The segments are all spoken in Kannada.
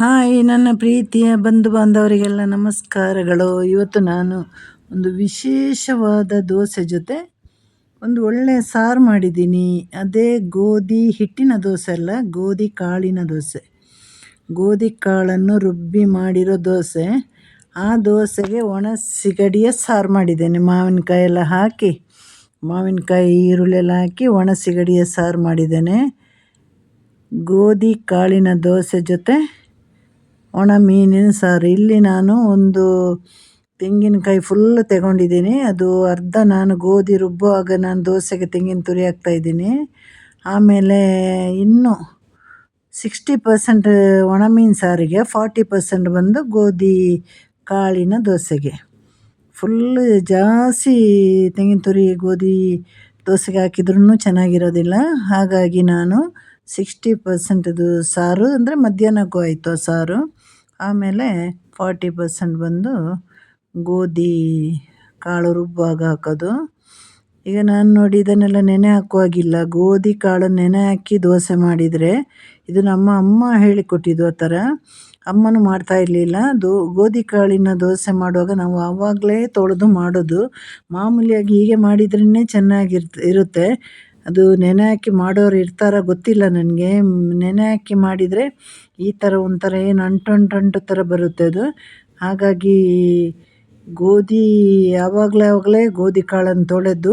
ಹಾಯ್, ನನ್ನ ಪ್ರೀತಿಯ ಬಂಧು ಬಾಂಧವರಿಗೆಲ್ಲ ನಮಸ್ಕಾರಗಳು. ಇವತ್ತು ನಾನು ಒಂದು ವಿಶೇಷವಾದ ದೋಸೆ ಜೊತೆ ಒಂದು ಒಳ್ಳೆಯ ಸಾರು ಮಾಡಿದ್ದೀನಿ. ಅದೇ ಗೋಧಿ ಹಿಟ್ಟಿನ ದೋಸೆ ಅಲ್ಲ, ಗೋಧಿ ಕಾಳಿನ ದೋಸೆ. ಗೋಧಿ ಕಾಳನ್ನು ರುಬ್ಬಿ ಮಾಡಿರೋ ದೋಸೆ. ಆ ದೋಸೆಗೆ ಒಣ ಸಿಗಡಿಯ ಸಾರು ಮಾಡಿದ್ದೇನೆ. ಮಾವಿನಕಾಯಿ ಎಲ್ಲ ಹಾಕಿ, ಮಾವಿನಕಾಯಿ ಈರುಳ್ಳಿ ಎಲ್ಲ ಹಾಕಿ ಒಣ ಸಿಗಡಿಯ ಸಾರು ಮಾಡಿದ್ದೇನೆ. ಗೋಧಿ ಕಾಳಿನ ದೋಸೆ ಜೊತೆ ಒಣ ಮೀನಿನ ಸಾರು. ಇಲ್ಲಿ ನಾನು ಒಂದು ತೆಂಗಿನಕಾಯಿ ಫುಲ್ ತಗೊಂಡಿದ್ದೀನಿ. ಅದು ಅರ್ಧ ನಾನು ಗೋಧಿ ರುಬ್ಬುವಾಗ ನಾನು ದೋಸೆಗೆ ತೆಂಗಿನ ತುರಿ ಹಾಕ್ತಾಯಿದ್ದೀನಿ ಆಮೇಲೆ ಇನ್ನು ಸಿಕ್ಸ್ಟಿ ಪರ್ಸೆಂಟ್ ಒಣ ಮೀನು ಸಾರಿಗೆ ಫಾರ್ಟಿ ಪರ್ಸೆಂಟ್ ಬಂದು ಗೋಧಿ ಕಾಳಿನ ದೋಸೆಗೆ. ಫುಲ್ ಜಾಸ್ತಿ ತೆಂಗಿನ ತುರಿ, ಗೋಧಿ ದೋಸೆಗೆ ಹಾಕಿದ್ರೂ ಚೆನ್ನಾಗಿರೋದಿಲ್ಲ. ಹಾಗಾಗಿ ನಾನು ಸಿಕ್ಸ್ಟಿ ಪರ್ಸೆಂಟ್ದು ಸಾರು, ಅಂದರೆ ಮಧ್ಯಾಹ್ನಕ್ಕೂ ಆಯಿತು ಸಾರು. ಆಮೇಲೆ ಫಾರ್ಟಿ ಪರ್ಸೆಂಟ್ ಬಂದು ಗೋಧಿ, ಕಾಳು ರುಬ್ಬುವಾಗ ಹಾಕೋದು. ಈಗ ನಾನು ನೋಡಿ ಇದನ್ನೆಲ್ಲ ನೆನೆ ಹಾಕುವಾಗಿಲ್ಲ. ಗೋಧಿ, ಕಾಳು ನೆನೆ ಹಾಕಿ ದೋಸೆ ಮಾಡಿದರೆ ಇದು ನಮ್ಮ ಅಮ್ಮ ಹೇಳಿಕೊಟ್ಟಿದ್ದು ಆ ಥರ. ಅಮ್ಮನೂ ಮಾಡ್ತಾ ಇರಲಿಲ್ಲ. ದೋ, ಗೋಧಿ, ಕಾಳಿನ ದೋಸೆ ಮಾಡುವಾಗ ನಾವು ಆವಾಗಲೇ ತೊಳೆದು ಮಾಡೋದು. ಮಾಮೂಲಿಯಾಗಿ ಹೀಗೆ ಮಾಡಿದ್ರೇ ಚೆನ್ನಾಗಿರ್ತ, ಇರುತ್ತೆ. ಅದು ನೆನೆ ಹಾಕಿ ಮಾಡೋರು ಇರ್ತಾರೋ ಗೊತ್ತಿಲ್ಲ ನನಗೆ. ನೆನೆ ಹಾಕಿ ಮಾಡಿದರೆ ಈ ಥರ ಒಂಥರ ಏನು ಅಂಟು ಅಂಟು ಅಂಟು ಥರ ಬರುತ್ತೆ ಅದು. ಹಾಗಾಗಿ ಗೋಧಿ ಯಾವಾಗಲೇ ಆವಾಗಲೇ ಗೋಧಿ ಕಾಳನ್ನು ತೊಳೆದು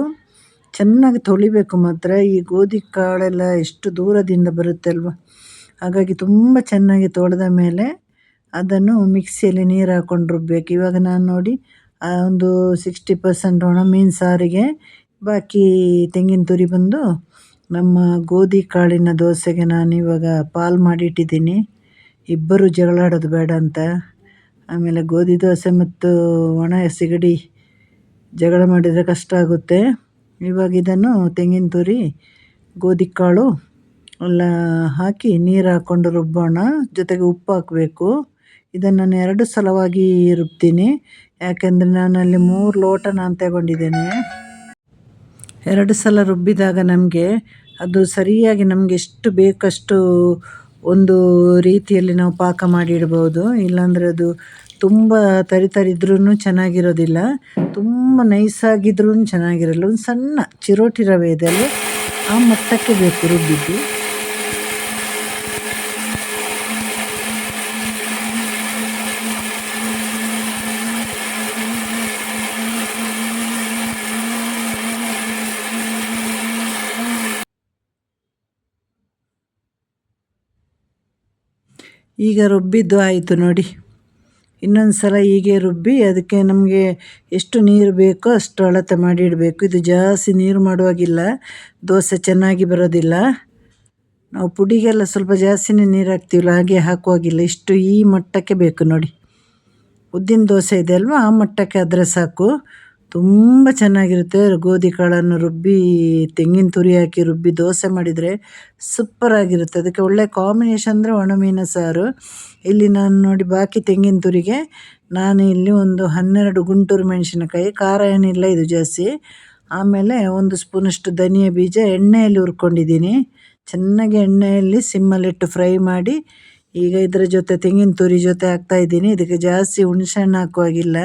ಚೆನ್ನಾಗಿ ತೊಳಿಬೇಕು ಮಾತ್ರ. ಈ ಗೋಧಿ ಕಾಳೆಲ್ಲ ಎಷ್ಟು ದೂರದಿಂದ ಬರುತ್ತೆ ಅಲ್ವ? ಹಾಗಾಗಿ ತುಂಬ ಚೆನ್ನಾಗಿ ತೊಳೆದ ಮೇಲೆ ಅದನ್ನು ಮಿಕ್ಸಿಯಲ್ಲಿ ನೀರು ಹಾಕ್ಕೊಂಡು ರುಬ್ಬಬೇಕು ಇವಾಗ ನಾನು ನೋಡಿ ಒಂದು ಸಿಕ್ಸ್ಟಿ ಪರ್ಸೆಂಟ್ ಒಣ ಮೀನು ಸಾರಿಗೆ ಬಾಕಿ ತೆಂಗಿನ ತುರಿ ಬಂದು ನಮ್ಮ ಗೋಧಿ ಕಾಳಿನ ದೋಸೆಗೆ ನಾನು ಇವಾಗ ಪಾಲು ಮಾಡಿಟ್ಟಿದ್ದೀನಿ. ಇಬ್ಬರು ಜಗಳಾಡೋದು ಬೇಡ ಅಂತ. ಆಮೇಲೆ ಗೋಧಿ ದೋಸೆ ಮತ್ತು ಒಣ ಸಿಗಡಿ ಜಗಳ ಮಾಡಿದರೆ ಕಷ್ಟ ಆಗುತ್ತೆ. ಇವಾಗ ಇದನ್ನು ತೆಂಗಿನ ತುರಿ, ಗೋಧಿ ಕಾಳು ಎಲ್ಲ ಹಾಕಿ ನೀರು ಹಾಕ್ಕೊಂಡು ರುಬ್ಬೋಣ. ಜೊತೆಗೆ ಉಪ್ಪು ಹಾಕಬೇಕು. ಇದನ್ನು ನಾನು ಎರಡು ಸಲವಾಗಿ ರುಬ್ತೀನಿ. ಯಾಕೆಂದರೆ ನಾನು ಅಲ್ಲಿ ಮೂರು ಲೋಟ ನಾನು ತಗೊಂಡಿದ್ದೇನೆ. ಎರಡು ಸಲ ರುಬ್ಬಿದಾಗ ನಮಗೆ ಅದು ಸರಿಯಾಗಿ ನಮಗೆ ಎಷ್ಟು ಬೇಕಷ್ಟು ಒಂದು ರೀತಿಯಲ್ಲಿ ನಾವು ಪಾಕ ಮಾಡಿ ಇಡ್ಬೋದು. ಇಲ್ಲಾಂದರೆ ಅದು ತುಂಬ ತರಿತರಿದ್ರೂ ಚೆನ್ನಾಗಿರೋದಿಲ್ಲ. ತುಂಬ ನೈಸಾಗಿದ್ರೂ ಚೆನ್ನಾಗಿರಲ್ಲ. ಒಂದು ಸಣ್ಣ ಚಿರೋಟಿ ರವೆ ಇದೆ ಆ ಮಟ್ಟಕ್ಕೆ ಬೇಕು ರುಬ್ಬಿದ್ದು. ಈಗ ರುಬ್ಬಿದ್ದು ಆಯಿತು ನೋಡಿ. ಇನ್ನೊಂದು ಸಲ ಹೀಗೆ ರುಬ್ಬಿ ಅದಕ್ಕೆ ನಮಗೆ ಎಷ್ಟು ನೀರು ಬೇಕೋ ಅಷ್ಟು ಅಳತೆ ಮಾಡಿ ಇಡಬೇಕು. ಇದು ಜಾಸ್ತಿ ನೀರು ಮಾಡುವಾಗಿಲ್ಲ, ದೋಸೆ ಚೆನ್ನಾಗಿ ಬರೋದಿಲ್ಲ. ನಾವು ಪುಡಿಗೆಲ್ಲ ಸ್ವಲ್ಪ ಜಾಸ್ತಿನೇ ನೀರು ಹಾಕ್ತೀವಲ್ಲ, ಹಾಗೆ ಹಾಕುವಾಗಿಲ್ಲ. ಇಷ್ಟು ಈ ಮಟ್ಟಕ್ಕೆ ಬೇಕು ನೋಡಿ. ಉದ್ದಿನ ದೋಸೆ ಇದೆ ಅಲ್ವಾ, ಆ ಮಟ್ಟಕ್ಕೆ ಆದರೆ ಸಾಕು. ತುಂಬ ಚೆನ್ನಾಗಿರುತ್ತೆ. ಗೋಧಿ ಕಾಳನ್ನು ರುಬ್ಬಿ, ತೆಂಗಿನ ತುರಿ ಹಾಕಿ ರುಬ್ಬಿ, ದೋಸೆ ಮಾಡಿದರೆ ಸೂಪರಾಗಿರುತ್ತೆ ಅದಕ್ಕೆ ಒಳ್ಳೆ ಕಾಂಬಿನೇಷನ್ ಅಂದರೆ ಒಣಮೀನು ಸಾರು. ಇಲ್ಲಿ ನಾನು ನೋಡಿ ಬಾಕಿ ತೆಂಗಿನ ತುರಿಗೆ, ನಾನು ಇಲ್ಲಿ ಒಂದು ಹನ್ನೆರಡು ಗುಂಟೂರು ಮೆಣಸಿನಕಾಯಿ, ಖಾರ ಏನಿಲ್ಲ, ಇದು ಜಾಸ್ತಿ. ಆಮೇಲೆ ಒಂದು ಸ್ಪೂನಷ್ಟು ಧನಿಯಾ ಬೀಜ ಎಣ್ಣೆಯಲ್ಲಿ ಹುರ್ಕೊಂಡಿದ್ದೀನಿ. ಚೆನ್ನಾಗಿ ಎಣ್ಣೆಯಲ್ಲಿ ಸಿಮ್ಮಲ್ಲಿಟ್ಟು ಫ್ರೈ ಮಾಡಿ ಈಗ ಇದರ ಜೊತೆ ತೆಂಗಿನ ತುರಿ ಜೊತೆ ಹಾಕ್ತಾ ಇದ್ದೀನಿ. ಇದಕ್ಕೆ ಜಾಸ್ತಿ ಹುಣಸೆಹಣ್ಣು ಹಾಕುವಾಗಿಲ್ಲ.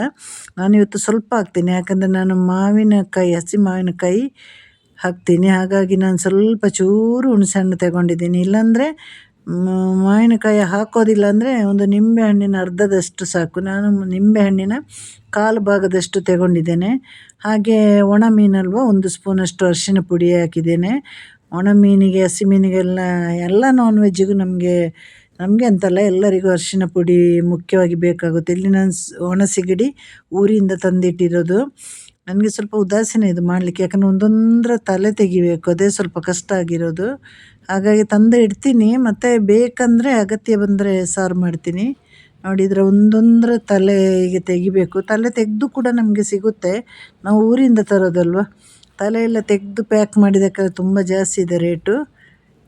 ನಾನು ಇವತ್ತು ಸ್ವಲ್ಪ ಹಾಕ್ತೀನಿ. ಯಾಕಂದರೆ ನಾನು ಮಾವಿನಕಾಯಿ, ಹಸಿ ಮಾವಿನಕಾಯಿ ಹಾಕ್ತೀನಿ. ಹಾಗಾಗಿ ನಾನು ಸ್ವಲ್ಪ ಚೂರು ಹುಣಸೆಹಣ್ಣು ತಗೊಂಡಿದ್ದೀನಿ. ಇಲ್ಲಾಂದರೆ ಮಾವಿನಕಾಯಿ ಹಾಕೋದಿಲ್ಲ ಅಂದರೆ ಒಂದು ನಿಂಬೆಹಣ್ಣಿನ ಅರ್ಧದಷ್ಟು ಸಾಕು. ನಾನು ನಿಂಬೆಹಣ್ಣಿನ ಕಾಲು ಭಾಗದಷ್ಟು ತಗೊಂಡಿದ್ದೇನೆ. ಹಾಗೆ ಒಣ ಮೀನಲ್ವ ಒಂದು ಸ್ಪೂನಷ್ಟು ಅರಿಶಿನ ಪುಡಿ ಹಾಕಿದ್ದೇನೆ. ಒಣ ಮೀನಿಗೆ, ಹಸಿ ಮೀನಿಗೆಲ್ಲ, ಎಲ್ಲ ನಾನ್ ವೆಜ್ಜಿಗೂ ನಮಗೆ ನಮಗೆ ಅಂತಲ್ಲ ಎಲ್ಲರಿಗೂ ಅರಿಶಿನ ಪುಡಿ ಮುಖ್ಯವಾಗಿ ಬೇಕಾಗುತ್ತೆ. ಇಲ್ಲಿ ನಾನು ಒಣ ಸಿಗಡಿ ಊರಿಂದ ತಂದಿಟ್ಟಿರೋದು. ನನಗೆ ಸ್ವಲ್ಪ ಉದಾಸೀನ ಇದು ಮಾಡಲಿಕ್ಕೆ. ಯಾಕಂದರೆ ಒಂದೊಂದರ ತಲೆ ತೆಗಿಬೇಕು. ಅದೇ ಸ್ವಲ್ಪ ಕಷ್ಟ ಆಗಿರೋದು. ಹಾಗಾಗಿ ತಂದು ಇಡ್ತೀನಿ. ಮತ್ತು ಬೇಕಂದರೆ ಅಗತ್ಯ ಬಂದರೆ ಸಾರು ಮಾಡ್ತೀನಿ. ನೋಡಿದರೆ ಒಂದೊಂದರ ತಲೆಗೆ ತೆಗಿಬೇಕು. ತಲೆ ತೆಗೆದು ಕೂಡ ನಮಗೆ ಸಿಗುತ್ತೆ. ನಾವು ಊರಿಂದ ತರೋದಲ್ವ? ತಲೆ ಎಲ್ಲ ತೆಗೆದು ಪ್ಯಾಕ್ ಮಾಡಿದಕ್ಕೆ ತುಂಬ ಜಾಸ್ತಿ ಇದೆ ರೇಟು.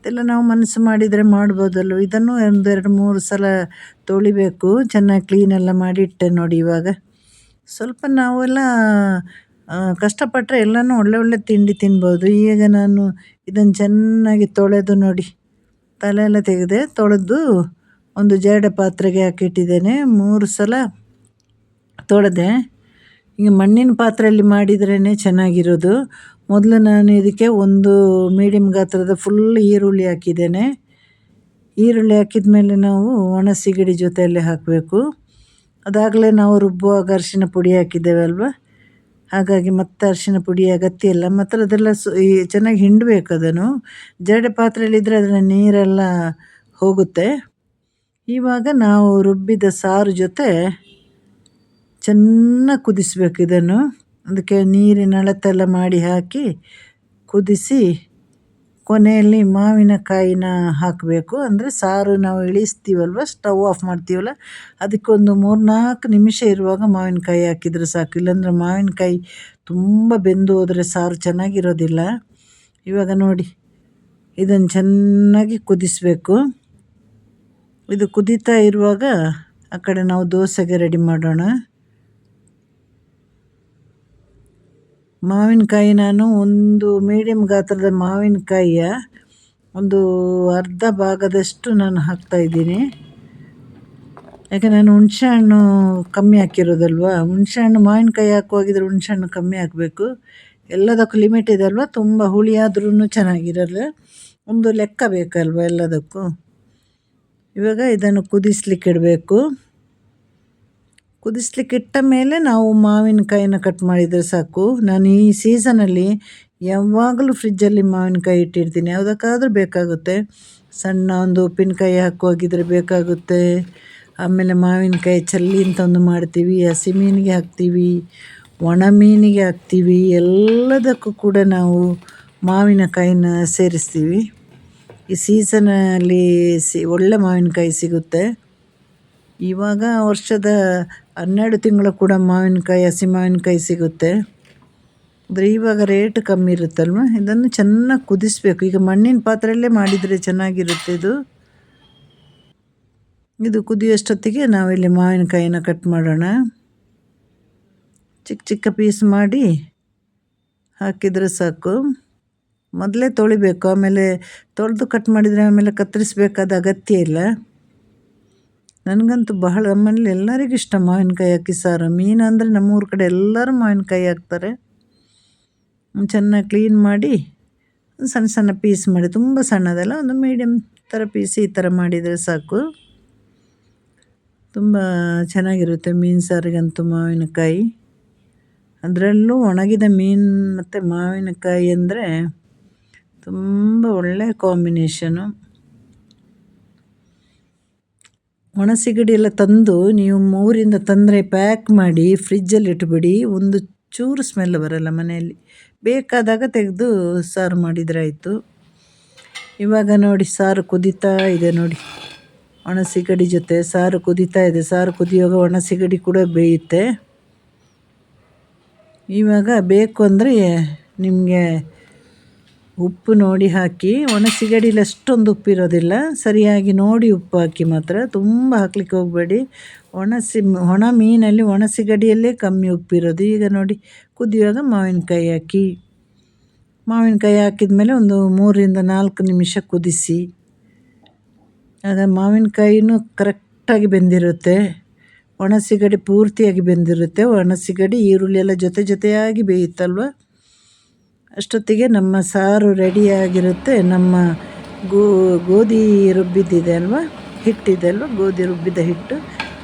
ಇದೆಲ್ಲ ನಾವು ಮನಸ್ಸು ಮಾಡಿದರೆ ಮಾಡ್ಬೋದಲ್ವ? ಇದನ್ನು ಒಂದೆರಡು ಮೂರು ಸಲ ತೊಳಿಬೇಕು. ಚೆನ್ನಾಗಿ ಕ್ಲೀನೆಲ್ಲ ಮಾಡಿಟ್ಟೆ ನೋಡಿ ಇವಾಗ. ಸ್ವಲ್ಪ ನಾವೆಲ್ಲ ಕಷ್ಟಪಟ್ಟರೆ ಎಲ್ಲನೂ ಒಳ್ಳೆ ಒಳ್ಳೆ ತಿಂಡಿ ತಿನ್ಬೋದು. ಈಗ ನಾನು ಇದನ್ನು ಚೆನ್ನಾಗಿ ತೊಳೆದು ನೋಡಿ. ತಲೆ ತೆಗೆದೆ ತೊಳೆದು ಒಂದು ಜೇಡ ಪಾತ್ರೆಗೆ ಹಾಕಿಟ್ಟಿದ್ದೇನೆ. ಮೂರು ಸಲ ತೊಳೆದೆ. ಈಗ ಮಣ್ಣಿನ ಪಾತ್ರೆಯಲ್ಲಿ ಮಾಡಿದ್ರೇ ಚೆನ್ನಾಗಿರೋದು. ಮೊದಲು ನಾನು ಇದಕ್ಕೆ ಒಂದು ಮೀಡಿಯಮ್ ಗಾತ್ರದ ಫುಲ್ ಈರುಳ್ಳಿ ಹಾಕಿದ್ದೇನೆ. ಈರುಳ್ಳಿ ಹಾಕಿದ ಮೇಲೆ ನಾವು ಒಣ ಸಿಗಡಿ ಜೊತೆಯಲ್ಲಿ ಹಾಕಬೇಕು. ಅದಾಗಲೇ ನಾವು ರುಬ್ಬುವಾಗ ಅರಿಶಿನ ಪುಡಿ ಹಾಕಿದ್ದೇವೆ ಅಲ್ವಾ? ಹಾಗಾಗಿ ಮತ್ತೆ ಅರಿಶಿನ ಪುಡಿ ಅಗತ್ಯ ಇಲ್ಲ. ಮತ್ತು ಅದೆಲ್ಲ ಸು, ಈ ಚೆನ್ನಾಗಿ ಹಿಂಡಬೇಕು ಅದನ್ನು. ಜರಡೆ ಪಾತ್ರೆಯಲ್ಲಿದ್ದರೆ ಅದರ ನೀರೆಲ್ಲ ಹೋಗುತ್ತೆ. ಇವಾಗ ನಾವು ರುಬ್ಬಿದ ಸಾರು ಜೊತೆ ಚೆನ್ನಾಗಿ ಕುದಿಸ್ಬೇಕು ಇದನ್ನು. ಅದಕ್ಕೆ ನೀರಿನ ಅಳತೆಲ್ಲ ಮಾಡಿ ಹಾಕಿ ಕುದಿಸಿ ಕೊನೆಯಲ್ಲಿ ಮಾವಿನಕಾಯಿನ ಹಾಕಬೇಕು. ಅಂದರೆ ಸಾರು ನಾವು ಇಳಿಸ್ತೀವಲ್ವ, ಸ್ಟವ್ ಆಫ್ ಮಾಡ್ತೀವಲ್ಲ, ಅದಕ್ಕೊಂದು ಮೂರು ನಾಲ್ಕು ನಿಮಿಷ ಇರುವಾಗ ಮಾವಿನಕಾಯಿ ಹಾಕಿದರೆ ಸಾಕು. ಇಲ್ಲಾಂದರೆ ಮಾವಿನಕಾಯಿ ತುಂಬ ಬೆಂದು ಹೋದರೆ ಸಾರು ಚೆನ್ನಾಗಿರೋದಿಲ್ಲ. ಇವಾಗ ನೋಡಿ, ಇದನ್ನು ಚೆನ್ನಾಗಿ ಕುದಿಸಬೇಕು. ಇದು ಕುದೀತಾ ಇರುವಾಗ ಆ ಕಡೆ ನಾವು ದೋಸೆಗೆ ರೆಡಿ ಮಾಡೋಣ. ಮಾವಿನಕಾಯಿ ನಾನು ಒಂದು ಮೀಡಿಯಮ್ ಗಾತ್ರದ ಮಾವಿನಕಾಯಿಯ ಒಂದು ಅರ್ಧ ಭಾಗದಷ್ಟು ನಾನು ಹಾಕ್ತಾಯಿದ್ದೀನಿ ಯಾಕೆ ನಾನು ಹುಣಸೆಹಣ್ಣು ಕಮ್ಮಿ ಹಾಕಿರೋದಲ್ವ? ಹುಣಸೆಹಣ್ಣು ಮಾವಿನಕಾಯಿ ಹಾಕುವಾಗಿದ್ರೆ ಹುಣಸೆಹಣ್ಣು ಕಮ್ಮಿ ಹಾಕಬೇಕು. ಎಲ್ಲದಕ್ಕೂ ಲಿಮಿಟ್ ಇದೆ ಅಲ್ವ? ತುಂಬ ಹುಳಿ ಆದ್ರೂ ಚೆನ್ನಾಗಿರಲ್ಲ. ಒಂದು ಲೆಕ್ಕ ಬೇಕಲ್ವ ಎಲ್ಲದಕ್ಕೂ? ಇವಾಗ ಇದನ್ನು ಕುದಿಸ್ಲಿಕ್ಕೆ ಇಡಬೇಕು. ಕುದಿಸ್ಲಿಕ್ಕೆ ಇಟ್ಟ ಮೇಲೆ ನಾವು ಮಾವಿನಕಾಯಿನ ಕಟ್ ಮಾಡಿದರೆ ಸಾಕು. ನಾನು ಈ ಸೀಸನಲ್ಲಿ ಯಾವಾಗಲೂ ಫ್ರಿಜ್ಜಲ್ಲಿ ಮಾವಿನಕಾಯಿ ಇಟ್ಟಿರ್ತೀನಿ. ಯಾವುದಕ್ಕಾದರೂ ಬೇಕಾಗುತ್ತೆ. ಸಣ್ಣ ಒಂದು ಉಪ್ಪಿನಕಾಯಿ ಹಾಕುವಾಗಿದ್ರೆ ಬೇಕಾಗುತ್ತೆ. ಆಮೇಲೆ ಮಾವಿನಕಾಯಿ ಚಲ್ಲಿ ಅಂತ ಒಂದು ಮಾಡ್ತೀವಿ. ಹಸಿ ಮೀನಿಗೆ ಹಾಕ್ತೀವಿ. ಒಣ ಮೀನಿಗೆ ಹಾಕ್ತೀವಿ. ಎಲ್ಲದಕ್ಕೂ ಕೂಡ ನಾವು ಮಾವಿನಕಾಯಿನ ಸೇರಿಸ್ತೀವಿ. ಈ ಸೀಸನಲ್ಲಿ ಸಿ ಒಳ್ಳೆ ಮಾವಿನಕಾಯಿ ಸಿಗುತ್ತೆ. ಇವಾಗ ವರ್ಷದ ಹನ್ನೆರಡು ತಿಂಗಳು ಕೂಡ ಮಾವಿನಕಾಯಿ, ಹಸಿ ಮಾವಿನಕಾಯಿ ಸಿಗುತ್ತೆ. ಅಂದರೆ ಇವಾಗ ರೇಟ್ ಕಮ್ಮಿ ಇರುತ್ತಲ್ವ? ಇದನ್ನು ಚೆನ್ನಾಗಿ ಕುದಿಸ್ಬೇಕು. ಈಗ ಮಣ್ಣಿನ ಪಾತ್ರೆಯಲ್ಲೇ ಮಾಡಿದರೆ ಚೆನ್ನಾಗಿರುತ್ತೆ ಇದು. ಇದು ಕುದಿಯೋಷ್ಟೊತ್ತಿಗೆ ನಾವಿಲ್ಲಿ ಮಾವಿನಕಾಯಿನ ಕಟ್ ಮಾಡೋಣ. ಚಿಕ್ಕ ಚಿಕ್ಕ ಪೀಸ್ ಮಾಡಿ ಹಾಕಿದರೆ ಸಾಕು. ಮೊದಲೇ ತೊಳಿಬೇಕು. ಆಮೇಲೆ ತೊಳೆದು ಕಟ್ ಮಾಡಿದರೆ ಆಮೇಲೆ ಕತ್ತರಿಸಬೇಕಾದ ಅಗತ್ಯ ಇಲ್ಲ. ನನಗಂತೂ ಬಹಳ ನಮ್ಮಲ್ಲಿ ಎಲ್ಲರಿಗೂ ಇಷ್ಟ ಮಾವಿನಕಾಯಿ ಹಾಕಿ ಸಾರು. ಮೀನು ಅಂದರೆ ನಮ್ಮೂರ ಕಡೆ ಎಲ್ಲರೂ ಮಾವಿನಕಾಯಿ ಹಾಕ್ತಾರೆ. ಚೆನ್ನಾಗಿ ಕ್ಲೀನ್ ಮಾಡಿ ಸಣ್ಣ ಸಣ್ಣ ಪೀಸ್ ಮಾಡಿ, ತುಂಬ ಸಣ್ಣದಲ್ಲ, ಒಂದು ಮೀಡಿಯಮ್ ಥರ ಪೀಸ್ ಈ ಥರ ಮಾಡಿದರೆ ಸಾಕು. ತುಂಬ ಚೆನ್ನಾಗಿರುತ್ತೆ ಮೀನು ಸಾರಿಗಂತೂ ಮಾವಿನಕಾಯಿ. ಅದರಲ್ಲೂ ಒಣಗಿದ ಮೀನು ಮತ್ತು ಮಾವಿನಕಾಯಿ ಅಂದರೆ ತುಂಬ ಒಳ್ಳೆಯ ಕಾಂಬಿನೇಷನು ಒಣ ಸಿಗಡಿ ಎಲ್ಲ ತಂದು ನೀವು ಊರಿಂದ ತಂದರೆ ಪ್ಯಾಕ್ ಮಾಡಿ ಫ್ರಿಜ್ಜಲ್ಲಿ ಇಟ್ಬಿಡಿ, ಒಂದು ಚೂರು ಸ್ಮೆಲ್ ಬರಲ್ಲ ಮನೆಯಲ್ಲಿ. ಬೇಕಾದಾಗ ತೆಗೆದು ಸಾರು ಮಾಡಿದರೆ ಆಯಿತು. ಇವಾಗ ನೋಡಿ ಸಾರು ಕುದೀತಾ ಇದೆ ನೋಡಿ. ಒಣ ಸಿಗಡಿ ಜೊತೆ ಸಾರು ಕುದೀತಾ ಇದೆ. ಸಾರು ಕುದಿಯುವಾಗ ಒಣ ಸಿಗಡಿ ಕೂಡ ಬೇಯುತ್ತೆ. ಇವಾಗ ಬೇಕು ಅಂದರೆ ನಿಮಗೆ ಉಪ್ಪು ನೋಡಿ ಹಾಕಿ ಒಣ ಸಿಗಡಿಲಿ ಅಷ್ಟೊಂದು ಉಪ್ಪಿರೋದಿಲ್ಲ. ಸರಿಯಾಗಿ ನೋಡಿ ಉಪ್ಪು ಹಾಕಿ ಮಾತ್ರ. ತುಂಬ ಹಾಕ್ಲಿಕ್ಕೆ ಹೋಗಬೇಡಿ. ಒಣಸಿ, ಒಣ ಮೀನಲ್ಲಿ ಒಣ ಸಿಗಡಿಯಲ್ಲೇ ಕಮ್ಮಿ ಉಪ್ಪಿರೋದು. ಈಗ ನೋಡಿ, ಕುದಿಯುವಾಗ ಮಾವಿನಕಾಯಿ ಹಾಕಿ. ಮಾವಿನಕಾಯಿ ಹಾಕಿದ ಮೇಲೆ ಒಂದು ಮೂರರಿಂದ ನಾಲ್ಕು ನಿಮಿಷ ಕುದಿಸಿ. ಆಗ ಮಾವಿನಕಾಯಿನೂ ಕರೆಕ್ಟಾಗಿ ಬೆಂದಿರುತ್ತೆ. ಒಣ ಸಿಗಡಿ ಪೂರ್ತಿಯಾಗಿ ಬೆಂದಿರುತ್ತೆ. ಒಣ ಸಿಗಡಿ ಈರುಳ್ಳಿ ಎಲ್ಲ ಜೊತೆ ಜೊತೆಯಾಗಿ ಬೇಯುತ್ತಲ್ವ? ಅಷ್ಟೊತ್ತಿಗೆ ನಮ್ಮ ಸಾರು ರೆಡಿಯಾಗಿರುತ್ತೆ. ನಮ್ಮ ಗೋ, ಗೋಧಿ ರುಬ್ಬಿದ್ದಿದೆ ಅಲ್ವಾ? ಹಿಟ್ಟಿದೆ ಅಲ್ವಾ? ಗೋಧಿ ರುಬ್ಬಿದ ಹಿಟ್ಟು.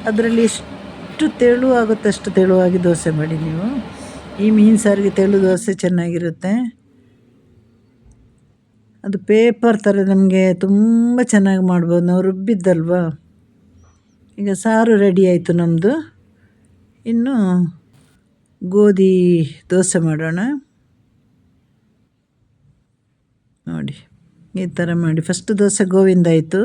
ಅದರಲ್ಲಿ ಎಷ್ಟು ತೆಳು ಆಗುತ್ತೆ ಅಷ್ಟು ತೆಳುವಾಗಿ ದೋಸೆ ಮಾಡಿ ನೀವು. ಈ ಮೀನು ಸಾರಿಗೆ ತೆಳು ದೋಸೆ ಚೆನ್ನಾಗಿರುತ್ತೆ. ಅದು ಪೇಪರ್ ಥರ ನಮಗೆ ತುಂಬ ಚೆನ್ನಾಗಿ ಮಾಡ್ಬೋದು. ನಾವು ರುಬ್ಬಿದ್ದಲ್ವಾ? ಈಗ ಸಾರು ರೆಡಿ ಆಯಿತು ನಮ್ಮದು ಇನ್ನು ಗೋಧಿ ದೋಸೆ ಮಾಡೋಣ. ನೋಡಿ, ಈ ಥರ ಮಾಡಿ. ಫಸ್ಟ್ ದೋಸೆ ಗೋವಿಂದ ಆಯಿತು.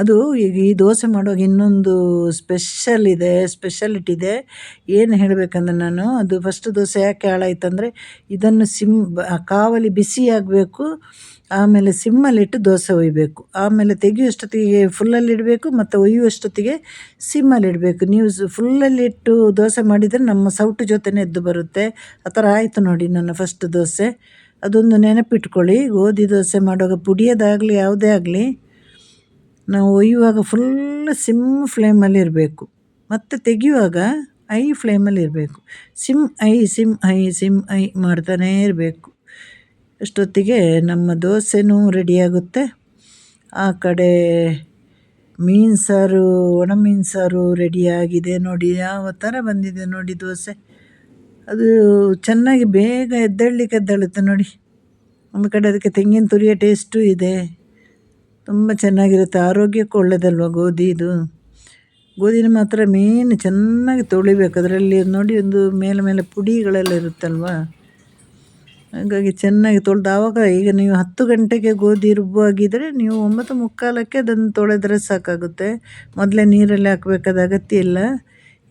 ಅದು ಈಗ ಈ ದೋಸೆ ಮಾಡುವಾಗ ಇನ್ನೊಂದು ಸ್ಪೆಷಲ್ ಇದೆ ಸ್ಪೆಷಾಲಿಟಿ ಇದೆ. ಏನು ಹೇಳಬೇಕಂದ್ರೆ ನಾನು, ಅದು ಫಸ್ಟ್ ದೋಸೆ ಯಾಕೆ ಹಾಳಾಯ್ತಂದರೆ, ಇದನ್ನು ಸಿಮ್ ಕಾವಲಿ ಬಿಸಿ ಆಗಬೇಕು, ಆಮೇಲೆ ಸಿಮ್ಮಲ್ಲಿಟ್ಟು ದೋಸೆ ಒಯ್ಯಬೇಕು ಆಮೇಲೆ ತೆಗೆಯುವಷ್ಟೊತ್ತಿಗೆ ಫುಲ್ಲಲ್ಲಿ ಇಡಬೇಕು, ಮತ್ತು ಒಯ್ಯುವಷ್ಟೊತ್ತಿಗೆ ಸಿಮ್ಮಲ್ಲಿಡಬೇಕು ನೀವು ಫುಲ್ಲಲ್ಲಿಟ್ಟು ದೋಸೆ ಮಾಡಿದರೆ ನಮ್ಮ ಸೌಟು ಜೊತೆನೇ ಎದ್ದು ಬರುತ್ತೆ. ಆ ಥರ ಆಯಿತು ನೋಡಿ ನನ್ನ ಫಸ್ಟ್ ದೋಸೆ. ಅದೊಂದು ನೆನಪಿಟ್ಕೊಳ್ಳಿ. ಗೋಧಿ ದೋಸೆ ಮಾಡುವಾಗ ಪುಡಿಯೋದಾಗಲಿ, ಯಾವುದೇ ಆಗಲಿ, ನಾವು ಒಯ್ಯುವಾಗ ಫುಲ್ ಸಿಮ್ ಫ್ಲೇಮಲ್ಲಿ ಇರಬೇಕು. ಮತ್ತು ತೆಗೆಯುವಾಗ ಐ ಫ್ಲೇಮಲ್ಲಿ ಇರಬೇಕು. Sim high sim high sim high ಮಾಡ್ತಾನೇ ಇರಬೇಕು. ಅಷ್ಟೊತ್ತಿಗೆ ನಮ್ಮ ದೋಸೆನೂ ರೆಡಿಯಾಗುತ್ತೆ ಆ ಕಡೆ ಮೀನು ಸಾರು, ಒಣ ಮೀನು ಸಾರು ರೆಡಿಯಾಗಿದೆ ನೋಡಿ. ಯಾವ ಥರ ಬಂದಿದೆ ನೋಡಿ ದೋಸೆ? ಅದು ಚೆನ್ನಾಗಿ ಬೇಗ ಎದ್ದೇಳಲಿಕ್ಕೆ ಎದ್ದೇಳುತ್ತೆ ನೋಡಿ. ಒಂದು ಕಡೆ ಅದಕ್ಕೆ ತೆಂಗಿನ ತುರಿಯ ಟೇಸ್ಟು ಇದೆ. ತುಂಬ ಚೆನ್ನಾಗಿರುತ್ತೆ. ಆರೋಗ್ಯಕ್ಕೂ ಒಳ್ಳೆಯದಲ್ವ ಗೋಧಿ ಇದು? ಗೋಧಿನ ಮಾತ್ರ ಮೇನ್ ಚೆನ್ನಾಗಿ ತೊಳಿಬೇಕು. ಅದರಲ್ಲಿ ನೋಡಿ ಒಂದು ಮೇಲೆ ಮೇಲೆ ಪುಡಿಗಳೆಲ್ಲ ಇರುತ್ತಲ್ವ? ಹಾಗಾಗಿ ಚೆನ್ನಾಗಿ ತೊಳೆದು ಆವಾಗ ಈಗ ನೀವು ಹತ್ತು ಗಂಟೆಗೆ ಗೋಧಿ ರುಬ್ಬುವಾಗಿದ್ದರೆ ನೀವು ಒಂಬತ್ತು ಮುಕ್ಕಾಲಕ್ಕೆ ಅದನ್ನು ತೊಳೆದರೆ ಸಾಕಾಗುತ್ತೆ. ಮೊದಲೇ ನೀರಲ್ಲಿ ಹಾಕಬೇಕಾದ ಅಗತ್ಯ ಇಲ್ಲ.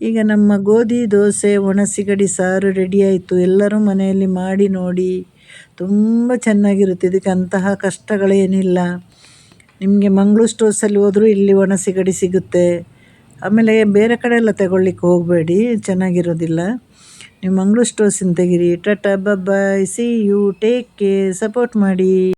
ಈಗ ನಮ್ಮ ಗೋಧಿ, ದೋಸೆ ಒಣಸಿಗಡಿ ಸಾರು ರೆಡಿ ಆಯಿತು. ಎಲ್ಲರೂ ಮನೆಯಲ್ಲಿ ಮಾಡಿ ನೋಡಿ. ತುಂಬ ಚೆನ್ನಾಗಿರುತ್ತೆ. ಇದಕ್ಕೆ ಅಂತಹ ಕಷ್ಟಗಳೇನಿಲ್ಲ. ನಿಮಗೆ ಮಂಗಳೂರು ಸ್ಟೋರ್ಸಲ್ಲಿ ಹೋದರೂ ಇಲ್ಲಿ ಒಣಸಿಗಡಿ ಸಿಗುತ್ತೆ. ಆಮೇಲೆ ಬೇರೆ ಕಡೆ ಎಲ್ಲ ತಗೊಳ್ಳಿಕ್ಕೆ ಹೋಗಬೇಡಿ. ಚೆನ್ನಾಗಿರೋದಿಲ್ಲ. ನೀವು ಮಂಗಳೂರು ಸ್ಟೋರ್ಸಿಂದ ತೆಗೀರಿ. Tata, bye see you take care support ಮಾಡಿ.